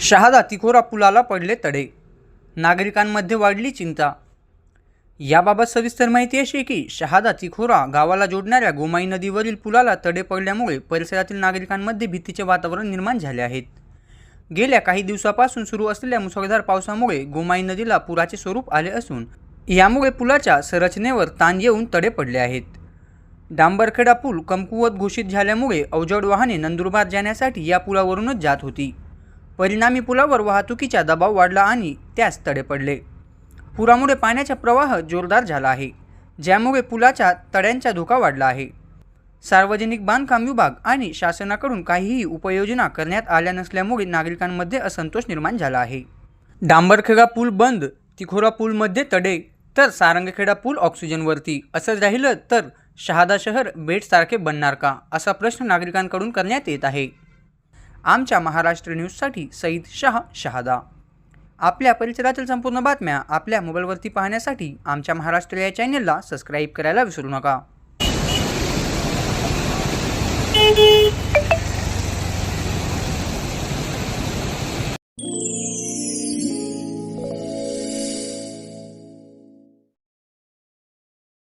शहादा तिखोरा पुलाला पडले तडे. नागरिकांमध्ये वाढली चिंता. याबाबत सविस्तर माहिती अशी की शहादा तिखोरा गावाला जोडणाऱ्या गोमाई नदीवरील पुलाला तडे पडल्यामुळे परिसरातील नागरिकांमध्ये भीतीचे वातावरण निर्माण झाले आहेत गेल्या काही दिवसापासून सुरू असलेल्या मुसळधार पावसामुळे गोमाई नदीला पुराचे स्वरूप आले असून यामुळे पुलाच्या संरचनेवर ताण येऊन तडे पडले आहेत. डांबरखेडा पूल कमकुवत घोषित झाल्यामुळे अवजड वाहने नंदुरबार जाण्यासाठी या पुलावरूनच जात होती. परिणामी पुलावर वाहतुकीचा दबाव वाढला आणि त्यास तडे पडले. पुरामुळे पाण्याचा प्रवाह जोरदार झाला आहे ज्यामुळे पुलाच्या तड्यांचा धोका वाढला आहे. सार्वजनिक बांधकाम विभाग आणि शासनाकडून काहीही उपाययोजना करण्यात आल्या नसल्यामुळे नागरिकांमध्ये असंतोष निर्माण झाला आहे. डांबरखेडा पूल बंद तिखोरा पूलमध्ये तडे तर सारंगखेडा पूल ऑक्सिजनवरती असं राहिलं तर शहादा शहर बेटसारखे बनणार का? असा प्रश्न नागरिकांकडून करण्यात येत आहे. आमच्या महाराष्ट्र न्यूजसाठी सईद शाह शहादा. आपल्या परिसरातील संपूर्ण बातम्या आपल्या मोबाईलवरती पाहण्यासाठी आमच्या महाराष्ट्र या चॅनेलला सबस्क्राईब करायला विसरू नका.